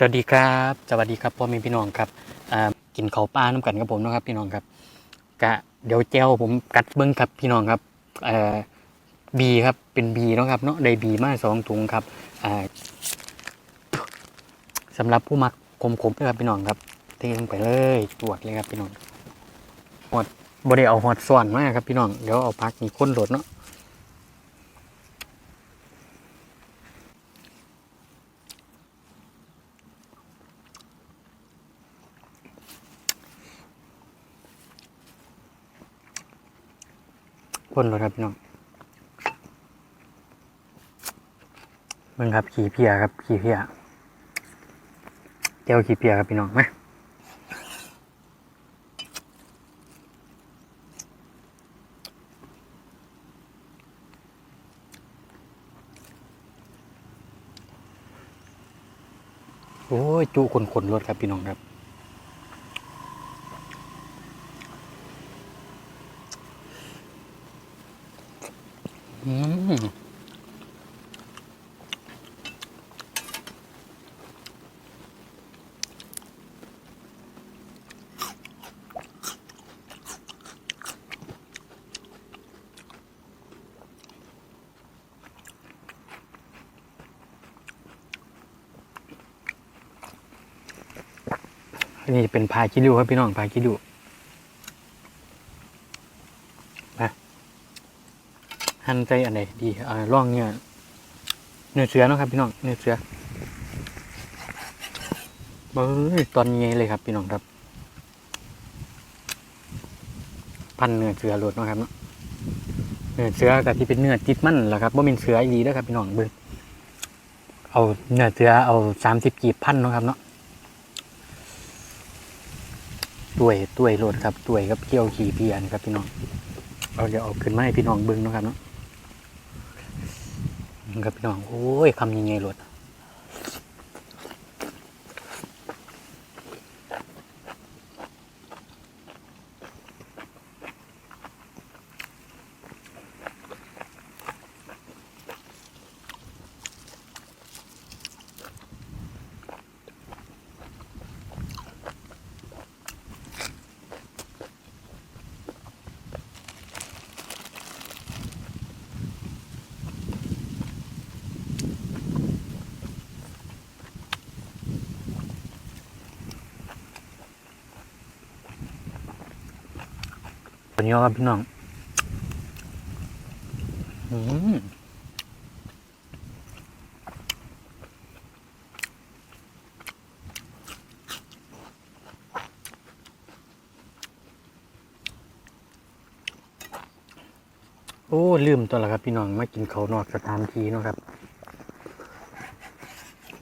สวัสดีครับสวัสดีครับพ่อแม่พี่น้องครับกินข้าวปลาน้ำกันกับผมนะครับพี่น้องครับกะเดี๋ยวเจลผมกัดเบิ้งครับพี่น้องครับบีครับเป็นบีนะครับเนาะได้บีมาสองถุงครับอ่าสำหรับผู้มักขมๆนะครับพี่น้องครับเทลงไปเลยตรวจเลยครับพี่น้องหอดบไดเอาหอดส่วนมากครับพี่น้องเดี๋ยวเอาพักมีข้นโหลดเนาะ พ่นเลยครับพี่น้องมึงครับขี่เพียครับขี่เพียเจียวขี่เพียครับพี่น้องไหมโอ้ยจุคนขนรถครับพี่น้องครับ อืมนนี้เป็นพาคิริวครับพี่น้องพาคิริวมา หั่นใจอันไหนดีอ่าล่องเนี่ยเนื้อเสือเนาะครับพี่น้องเนื้อเสือเบ้ยตอนนี้เลยครับพี่น้องครับ พันเนื้อเสือโหลดเนาะครับเนาะเนื้อเสือกับที่เป็นเนื้อติดมั่นแหละครับว่าเป็นเสืออีดีแล้วครับพี่น้องเบิ้งเอาเนื้อเสือเอาสามสิบกีบพันเนาะครับเนาะตัวยตัวยโหลดครับตัวยกับเกี่ยวขี่เพียนครับพี่น้องเราจะเอาขึ้นมาให้พี่น้องเบิ้งนะครับเนาะ ครับพี่น้องโอ้ยคำยังไงหลด ตัวนี้ครับพี่น้องอืมโอ้ลืมตัวละครับพี่น้องมากินเขานอกสถานที่นะครับ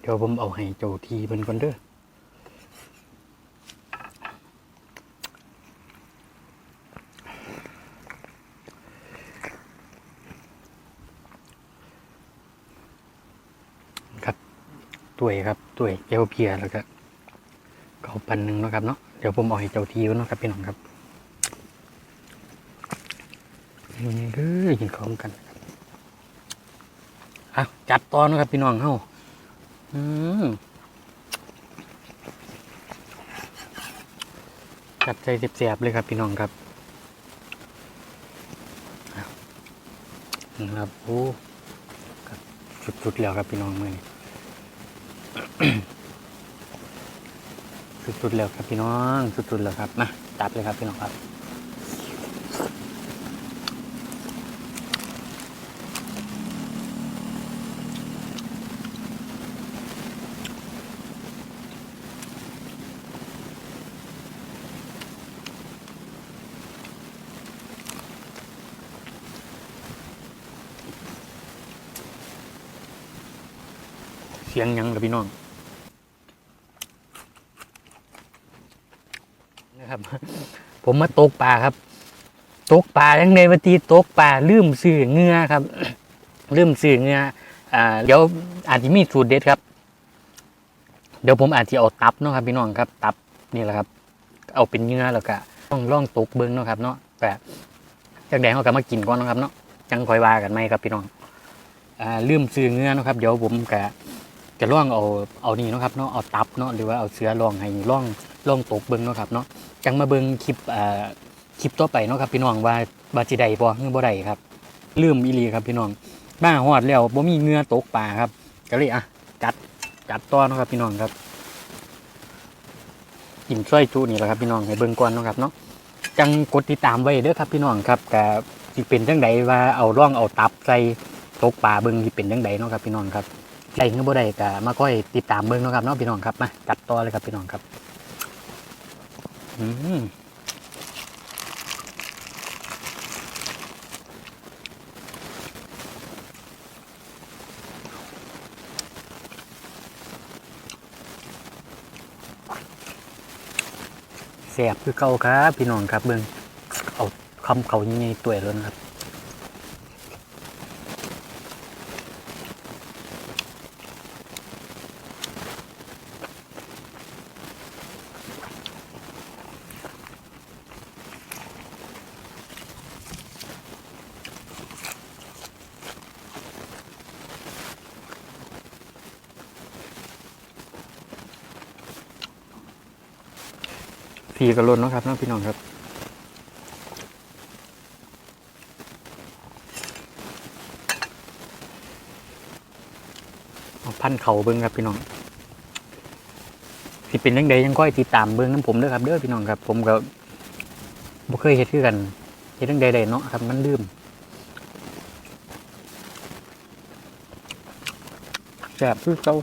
เดี๋ยวผมเอาให้เจ้าทีเป็นก่อนเด้อ ตัวยครับตัวยเจ้าเพียแล้วก็เขาปันหนึ่งเนาะครับเนาะเดี๋ยวผมเอาให้เจ้าทีไว้เนะครับพี่น้องครับนี่เด้อกินข้าวกันครับอะจัดตอนนะครับพี่น้องเฮาอืมจัดใจเสียบๆเลยครับพี่น้องครับนะครับโอ้สุดๆแล้วครับพี่น้องมือนี้ สุดๆแล้วครับพี่น้อง สุดๆแล้วครับนะจับเลยครับพี่น้องครับ สียงหยังกับพี่น้องนะครับ ผมมาตกปลาครับ ตกปลาทั้งในวันทีตกปลาลืมซื้อเงือครับ ลืมซื้อเงืออ่าเดี๋ยวอาจจะมีสูตรเด็ดครับ เดี๋ยวผมอาจจะเอาตับเนาะครับพี่น้องครับ ตับนี่แหละครับ เอาเป็นเงือแล้วก็ต้องล่องตกเบิ้งเนาะครับเนาะแต่จากแดงเขาก็มากินก่อนเนาะครับเนาะจังคอยว่ากันไหมครับพี่น้องอ่าลืมซื้อเงือเนาะครับ เดี๋ยวผมกะ จะล่องเอาเอานี่เนาะครับเนาะเอาตับเนาะหรือว่าเอาเสือลองให้ล่องล่องตกเบิ่งเนาะครับเนาะจังมาเบิ่งคลิปอ่าคลิปต่อไปเนาะครับพี่น้องว่าบาจิไดบ่หรือบ่ได้ครับลืมอีลีครับพี่น้องมาฮอดแล้วบ่มีเงื่อตกปลาครับ ก็เลยอะจัดจัดต่อเนาะครับพี่น้องครับกินส้อยจุนี่แหละครับพี่น้องให้เบิ่งก่อนเนาะครับเนาะจังกดติดตามไว้เด้อครับพี่น้องครับก็สิเป็นจังใดว่าเอาร่องเอาตับใส่ตกปลาเบิ่งสิเป็นจังใดเนาะครับพี่น้องครับ ได้เงินบ่ได้ก็มาค่อยติดตามเบิ่งเนาะครับเนาะพี่น้องครับมาจัดต่อเลยครับพี่น้องครับอืมแซ่บคือเก่าครับพี่น้องครับเบิ่งเอาคำเขาใหญ่ๆตัวเลยนะครับ พีกระลนนะครับเนาะพี่น้องครับพันเข่าเบิ้งครับพี่น้องสิเป็นยังไงยังค่อยติดตามเบิ้งน้ำผมด้อครับเด้อพี่น้องครับ ผมก็บ่เคยเฮ็ดคือกันเฮ็ดยังไงได้เนาะครับมันลืมแซ่บคือเก่า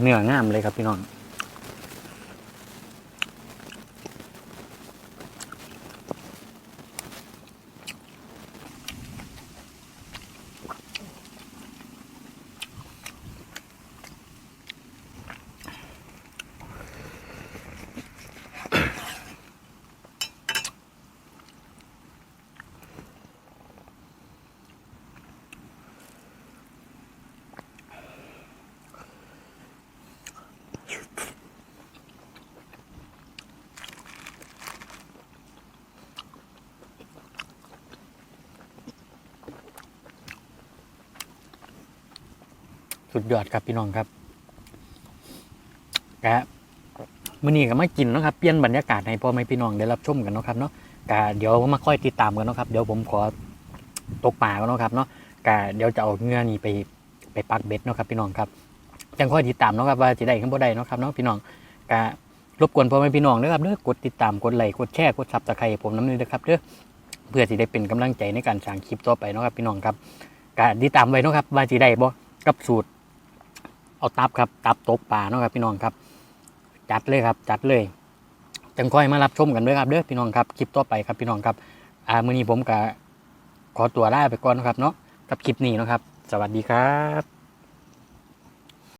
เนื้องามเลยครับพี่น้อง สุดยอดครับพี่น้องครับกะมื้อนี้ก็มากินเนาะครับเปลี่ยนบรรยากาศให้พ่อแม่พี่น้องได้รับชมกันเนาะครับเนาะกะเดี๋ยวมาค่อยติดตามกันเนาะครับ เดี๋ยวผมขอตกปลากันเนาะครับเนาะกะเดี๋ยวจะเอาเงื่อนี่ไปไปปักเบ็ดเนาะครับพี่น้องครับจังค่อยติดตามเนาะครับว่าจะได้ขึ้นบ่ได้เนาะครับเนาะพี่น้องกะรบกวนพ่อแม่พี่น้องเด้อครับเด้อกดติดตามกดไลค์กดแชร์กดซับสไครต์ผมน้ำนึงนะครับเด้อเพื่อสิได้เป็นกำลังใจในการสร้างคลิปต่อไปเนาะครับพี่น้องครับกะติดตามไว้เนาะครับว่าสิได้บ่กับสูตร เอาตับครับตับตกปลาเนาะครับพี่น้องครับ จัดเลยครับ จัดเลยจังค่อยมารับชมกันด้วยครับเด้อพี่น้องครับคลิปต่อไปครับพี่น้องครับอ่ามื้อนี้ผมก็ขอตัวลาไปก่อนนะครับเนาะกับคลิปนี้นะครับ สวัสดีครับ